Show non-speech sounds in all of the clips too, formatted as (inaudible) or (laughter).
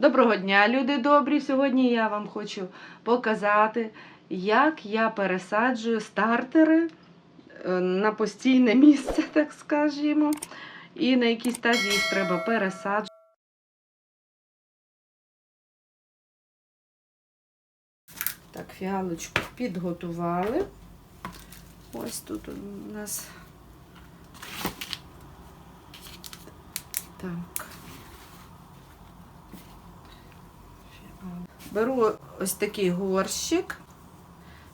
Доброго дня, люди добрі! Сьогодні я вам хочу показати, як я пересаджую стартери е, на постійне місце, (laughs) так скажімо, і на якій стадії їх треба пересаджувати. Так, фіалочку підготували. Ось тут у нас. Так. Беру ось такий горщик.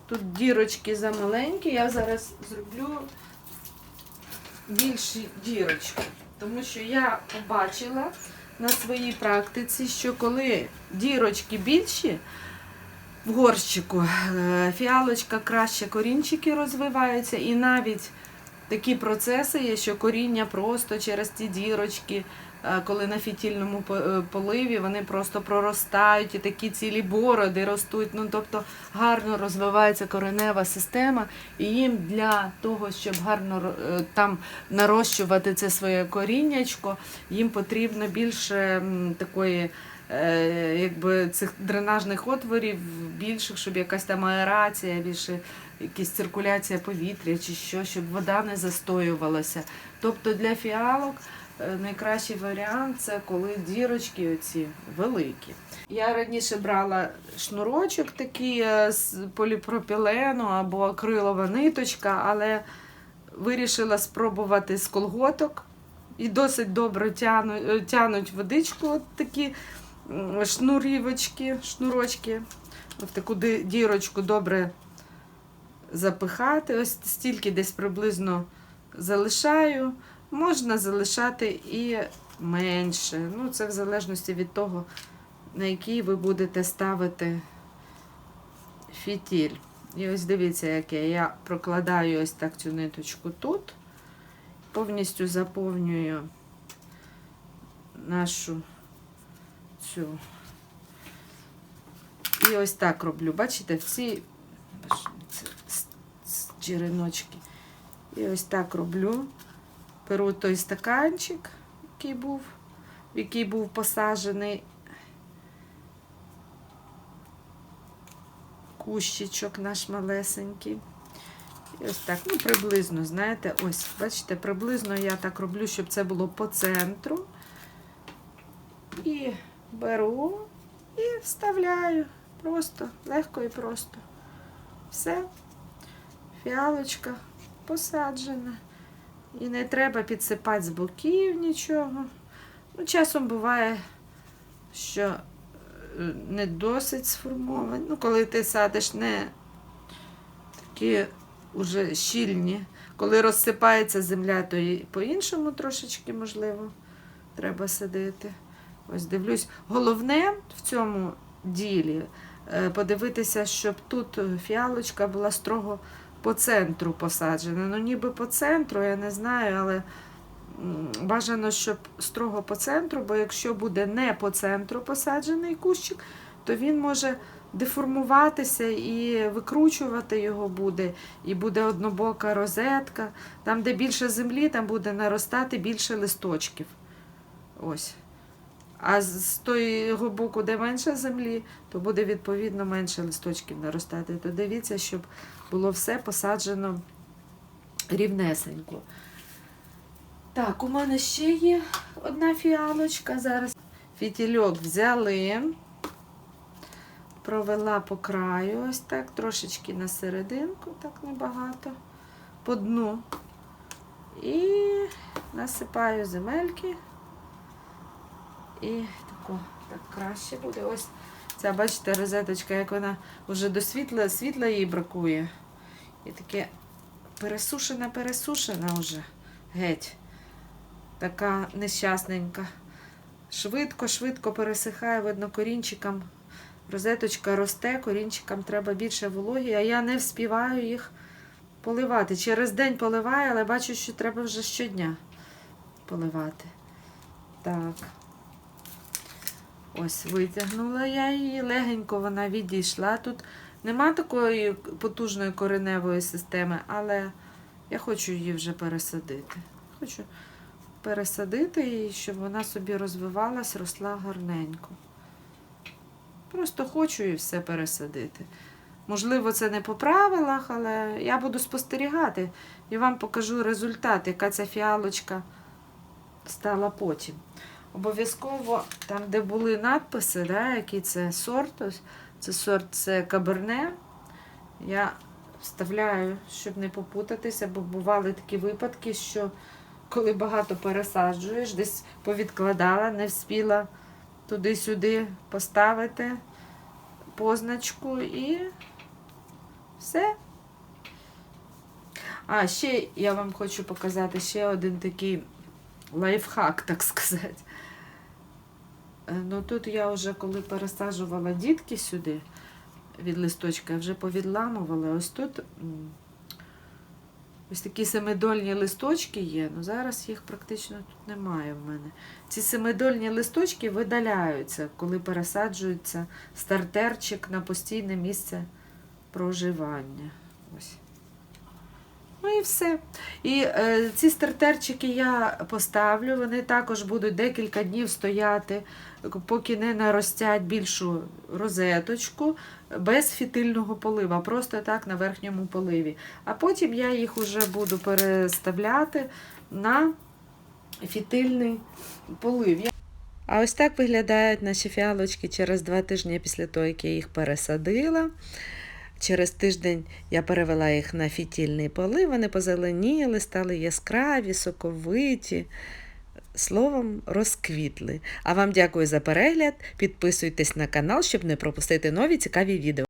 Тут дірочки замаленькі. Я зараз зроблю більші дірочки. Тому що я побачила на своїй практиці, що коли дірочки більші в горщику, е, фіалочка краще корінчики розвиваються, і навіть такі процеси є, що коріння просто через ті дірочки, е, коли на фітільному е, поливі вони просто проростають і такі цілі бороди ростуть. Ну тобто гарно розвивається коренева система, і їм для того, щоб гарно е, там нарощувати це своє коріннячко, їм потрібно більше такої. Якби цих дренажних отворів більших, щоб якась там аерація, більше якась циркуляція повітря чи що, щоб вода не застоювалася. Тобто для фіалок е, найкращий варіант це коли дірочки оці великі. Я раніше брала шнурочок такий е, з поліпропілену або акрилова ниточка, але вирішила спробувати з колготок. І досить добре тянуть, е, тянуть водичку, от такі шнурівочки, шнурочки. В таку дірочку добре запихати. Ось стільки десь приблизно залишаю. Можна залишати і менше. Ну, це в залежності від того, на який ви будете ставити фітіль. І ось дивіться, яке я прокладаю ось так цю ниточку тут, повністю заповнюю нашу цю. І ось так роблю. Бачите, в ці це с- с- череночки. І ось так роблю. Беру той стаканчик, який був, в який був посаджений кущичок наш малесенький. І ось так, ну, приблизно, знаєте, ось, бачите, приблизно я так роблю, щоб це було по центру. І беру і вставляю. Просто, легко і просто. Все. Фіалочка посаджена. І не треба підсипати з боків нічого. Ну, часом буває, що е, не досить сформовані. Ну, коли ти садиш не такі уже щільні. Коли розсипається земля, то і по-іншому трошечки, можливо, треба садити. Ось дивлюсь. Головне в цьому ділі е, подивитися, щоб тут фіалочка була строго по центру посаджена. Ну, ніби по центру, я не знаю, але бажано, щоб строго по центру, бо якщо буде не по центру посаджений кущик, то він може деформуватися і викручувати його буде, і буде однобока розетка. Там, де більше землі, там буде наростати більше листочків. Ось. А з того боку, де менше землі, то буде відповідно менше листочків наростати. То дивіться, щоб було все посаджено рівнесенько. Так, у мене ще є одна фіалочка. Зараз фітільок взяли, провела по краю, ось так, трошечки на серединку, так небагато, по дну. І насипаю земельки. І тако, так краще буде. Ось ця, бачите, розеточка, як вона вже до світла, світла їй бракує. І таке пересушена, пересушена вже геть. Така нещасненька. Швидко, швидко пересихає, видно, корінчикам. Розеточка росте, корінчикам треба більше вологі, а я не вспіваю їх поливати. Через день поливаю, але бачу, що треба вже щодня поливати. Так. Ось витягнула я її, легенько вона відійшла. Тут нема такої потужної кореневої системи, але я хочу її вже пересадити. Хочу пересадити її, щоб вона собі розвивалась, росла гарненько. Просто хочу і все пересадити. Можливо, це не по правилах, але я буду спостерігати і вам покажу результат, яка ця фіалочка стала потім. Обов'язково там, де були надписи, да, який це сорт, ось, це сорт це каберне. Я вставляю, щоб не попутатися, бо бували такі випадки, що коли багато пересаджуєш, десь повідкладала, не вспіла туди-сюди поставити позначку і все. А, ще я вам хочу показати ще один такий лайфхак, так сказати. Е, Ну тут я вже коли пересаджувала дітки сюди від листочка, я вже повідламувала. Ось тут ось такі семидольні листочки є. Ну зараз їх практично тут немає в мене. Ці семидольні листочки видаляються, коли пересаджується стартерчик на постійне місце проживання. Ось. Ну і все. І е, ці стартерчики я поставлю, вони також будуть декілька днів стояти, поки не наростять більшу розеточку без фітильного полива, просто так на верхньому поливі. А потім я їх вже буду переставляти на фітильний полив. А ось так виглядають наші фіалочки через два тижні після того, як я їх пересадила. Через тиждень я перевела їх на фітільний полив, вони позеленіли, стали яскраві, соковиті. Словом, розквітли. А вам дякую за перегляд. Підписуйтесь на канал, щоб не пропустити нові цікаві відео.